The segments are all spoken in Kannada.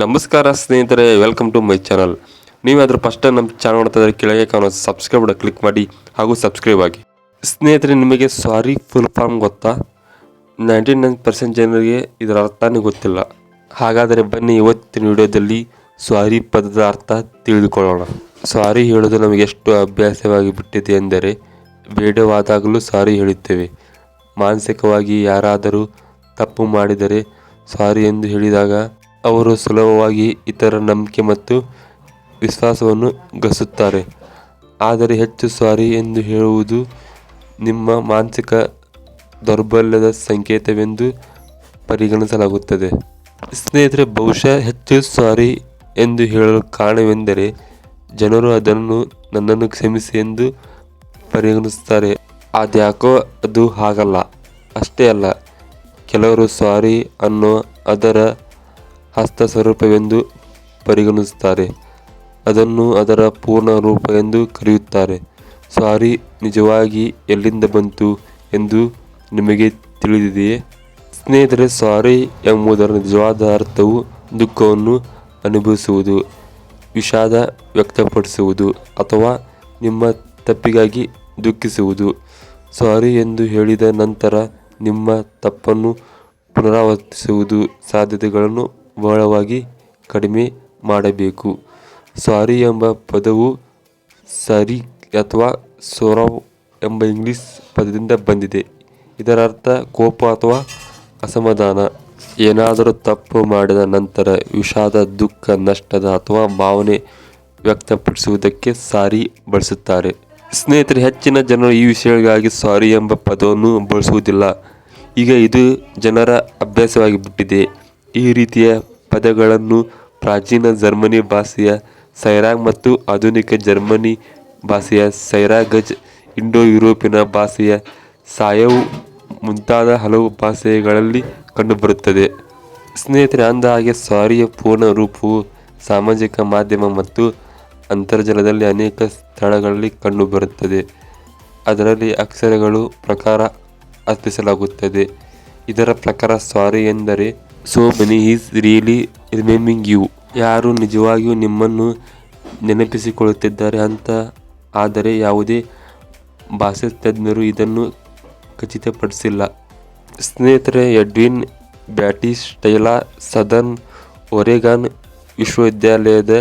ನಮಸ್ಕಾರ ಸ್ನೇಹಿತರೆ ವೆಲ್ಕಮ್ ಟು ಮೈ ಚಾನಲ್ ನೀವಾದರೂ ಫಸ್ಟ್ ನಮ್ಮ ಚಾನಲ್ ನೋಡ್ತಾ ಇದ್ರೆ ಕೆಳಗೆ ಕಾಣೋ ಸಬ್ಸ್ಕ್ರೈಬ್ ಕ್ಲಿಕ್ ಮಾಡಿ ಹಾಗೂ ಸಬ್ಸ್ಕ್ರೈಬ್ ಆಗಿ. ಸ್ನೇಹಿತರೆ, ನಿಮಗೆ ಸಾರಿ ಫುಲ್ ಫಾರ್ಮ್ ಗೊತ್ತಾ? ನೈಂಟಿ ನೈನ್ ಪರ್ಸೆಂಟ್ ಜನರಿಗೆ ಇದರ ಅರ್ಥನೇ ಗೊತ್ತಿಲ್ಲ. ಹಾಗಾದರೆ ಬನ್ನಿ ಇವತ್ತಿನ ವಿಡಿಯೋದಲ್ಲಿ ಸಾರಿ ಪದದ ಅರ್ಥ ತಿಳಿದುಕೊಳ್ಳೋಣ. ಸಾರಿ ಹೇಳೋದು ನಮಗೆ ಎಷ್ಟು ಅಭ್ಯಾಸವಾಗಿ ಬಿಟ್ಟಿದೆ ಎಂದರೆ, ಬೇಡವಾದಾಗಲೂ ಸಾರಿ ಹೇಳುತ್ತೇವೆ. ಮಾನಸಿಕವಾಗಿ ಯಾರಾದರೂ ತಪ್ಪು ಮಾಡಿದರೆ ಸಾರಿ ಎಂದು ಹೇಳಿದಾಗ ಅವರು ಸುಲಭವಾಗಿ ಇತರ ನಂಬಿಕೆ ಮತ್ತು ವಿಶ್ವಾಸವನ್ನು ಗಳಿಸುತ್ತಾರೆ. ಆದರೆ ಹೆಚ್ಚು ಸಾರಿ ಎಂದು ಹೇಳುವುದು ನಿಮ್ಮ ಮಾನಸಿಕ ದೌರ್ಬಲ್ಯದ ಸಂಕೇತವೆಂದು ಪರಿಗಣಿಸಲಾಗುತ್ತದೆ. ಸ್ನೇಹಿತರೆ, ಬಹುಶಃ ಹೆಚ್ಚು ಸಾರಿ ಎಂದು ಹೇಳಲು ಕಾರಣವೆಂದರೆ ಜನರು ಅದನ್ನು ನನ್ನನ್ನು ಕ್ಷಮಿಸಿ ಎಂದು ಪರಿಗಣಿಸುತ್ತಾರೆ. ಅದ್ಯಾಕೋ ಅದು ಹಾಗಲ್ಲ. ಅಷ್ಟೇ ಅಲ್ಲ. ಕೆಲವರು ಸಾರಿ ಅನ್ನೋ ಅದರ ಹಸ್ತ ಸ್ವರೂಪವೆಂದು ಪರಿಗಣಿಸುತ್ತಾರೆ. ಅದನ್ನು ಅದರ ಪೂರ್ಣ ರೂಪ ಎಂದು ಕರೆಯುತ್ತಾರೆ. ಸಾರಿ, ನಿಜವಾಗಿ ಎಲ್ಲಿಂದ ಬಂತು ಎಂದು ನಿಮಗೆ ತಿಳಿದಿದೆಯೇ? ಸ್ನೇಹಿತರೆ, ಸಾರಿ ಎಂಬುದರ ನಿಜವಾದ ಅರ್ಥವು ದುಃಖವನ್ನು ಅನುಭವಿಸುವುದು, ವಿಷಾದ ವ್ಯಕ್ತಪಡಿಸುವುದು ಅಥವಾ ನಿಮ್ಮ ತಪ್ಪಿಗಾಗಿ ದುಃಖಿಸುವುದು. ಸಾರಿ ಎಂದು ಹೇಳಿದ ನಂತರ ನಿಮ್ಮ ತಪ್ಪನ್ನು ಪುನರಾವರ್ತಿಸುವುದು ಸಾಧ್ಯತೆಗಳನ್ನು ಬಹಳವಾಗಿ ಕಡಿಮೆ ಮಾಡಬೇಕು. ಸಾರಿ ಎಂಬ ಪದವು ಸರಿ ಅಥವಾ ಸೊರವ್ ಎಂಬ ಇಂಗ್ಲಿಷ್ ಪದದಿಂದ ಬಂದಿದೆ. ಇದರ ಅರ್ಥ ಕೋಪ ಅಥವಾ ಅಸಮಾಧಾನ. ಏನಾದರೂ ತಪ್ಪು ಮಾಡಿದ ನಂತರ ವಿಷಾದ, ದುಃಖ, ನಷ್ಟದ ಅಥವಾ ಭಾವನೆ ವ್ಯಕ್ತಪಡಿಸುವುದಕ್ಕೆ ಸಾರಿ ಬಳಸುತ್ತಾರೆ. ಸ್ನೇಹಿತರೆ, ಹೆಚ್ಚಿನ ಜನರು ಈ ವಿಷಯಗಳಿಗಾಗಿ ಸಾರಿ ಎಂಬ ಪದವನ್ನು ಬಳಸುವುದಿಲ್ಲ. ಈಗ ಇದು ಜನರ ಅಭ್ಯಾಸವಾಗಿ ಬಿಟ್ಟಿದೆ ಈ ರೀತಿಯ ಪದಗಳನ್ನು ಪ್ರಾಚೀನ ಜರ್ಮನಿ ಭಾಷೆಯ ಸೈರಾಗ್ ಮತ್ತು ಆಧುನಿಕ ಜರ್ಮನಿ ಭಾಷೆಯ ಸೈರಾಗಜ್ ಇಂಡೋ ಯುರೋಪಿನ ಭಾಷೆಯ ಸಾಯವು ಮುಂತಾದ ಹಲವು ಭಾಷೆಗಳಲ್ಲಿ ಕಂಡುಬರುತ್ತದೆ. ಸ್ನೇಹಿತರೆ, ಅಂದ ಹಾಗೆ ಸಾರಿಯ ಪೂರ್ಣ ರೂಪವು ಸಾಮಾಜಿಕ ಮಾಧ್ಯಮ ಮತ್ತು ಅಂತರ್ಜಾಲದಲ್ಲಿ ಅನೇಕ ಸ್ಥಳಗಳಲ್ಲಿ ಕಂಡುಬರುತ್ತದೆ. ಅದರಲ್ಲಿ ಅಕ್ಷರಗಳು ಪ್ರಕಾರ ಅರ್ಪಿಸಲಾಗುತ್ತದೆ. ಇದರ ಪ್ರಕಾರ ಸಾರಿ ಎಂದರೆ so many is really remembering you ಯಾರು ನಿಜವಾಗಿಯೂ ನಿಮ್ಮನ್ನು ನೆನಪಿಸಿಕೊಳ್ಳುತ್ತಿದ್ದಾರೆ ಅಂತ, ಆದರೆ ಯಾವುದೇ ಭಾಷೆ ತಜ್ಞರು ಇದನ್ನು ಖಚಿತಪಡಿಸಿಲ್ಲ. ಸ್ನೇಹಿತರೆ, ಎಡ್ವಿನ್ ಬ್ಯಾಟಿಸ್ಟೈಲಾ ಸದರ್ನ್ ಒರೆಗಾನ್ ವಿಶ್ವವಿದ್ಯಾಲಯದ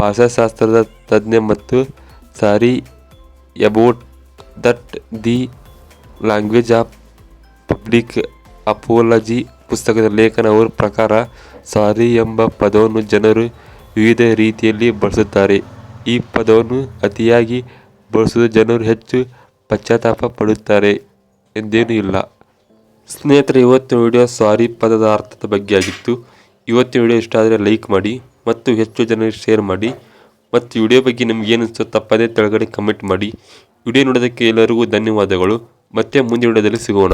ಭಾಷಾಶಾಸ್ತ್ರದ ತಜ್ಞ ಮತ್ತು sorry about that the language of public apology ಪುಸ್ತಕದ ಲೇಖನ ಅವರ ಪ್ರಕಾರ ಸಾರಿ ಎಂಬ ಪದವನ್ನು ಜನರು ವಿವಿಧ ರೀತಿಯಲ್ಲಿ ಬಳಸುತ್ತಾರೆ. ಈ ಪದವನ್ನು ಅತಿಯಾಗಿ ಬಳಸಿದ ಜನರು ಹೆಚ್ಚು ಪಶ್ಚಾತ್ತಾಪ ಪಡುತ್ತಾರೆ ಎಂದೇನೂ ಇಲ್ಲ. ಸ್ನೇಹಿತರೆ, ಇವತ್ತಿನ ವಿಡಿಯೋ ಸಾರಿ ಪದದ ಅರ್ಥದ ಬಗ್ಗೆ ಆಗಿತ್ತು. ಇವತ್ತಿನ ವಿಡಿಯೋ ಇಷ್ಟ ಆದರೆ ಲೈಕ್ ಮಾಡಿ ಮತ್ತು ಹೆಚ್ಚು ಜನರಿಗೆ ಶೇರ್ ಮಾಡಿ ಮತ್ತು ವಿಡಿಯೋ ಬಗ್ಗೆ ನಿಮ್ಗೆ ಏನು ಅನಿಸ್ತೋ ತಪ್ಪದೇ ಕೆಳಗಡೆ ಕಮೆಂಟ್ ಮಾಡಿ. ವಿಡಿಯೋ ನೋಡೋದಕ್ಕೆ ಎಲ್ಲರಿಗೂ ಧನ್ಯವಾದಗಳು. ಮತ್ತೆ ಮುಂದಿನ ವಿಡಿಯೋದಲ್ಲಿ ಸಿಗೋಣ.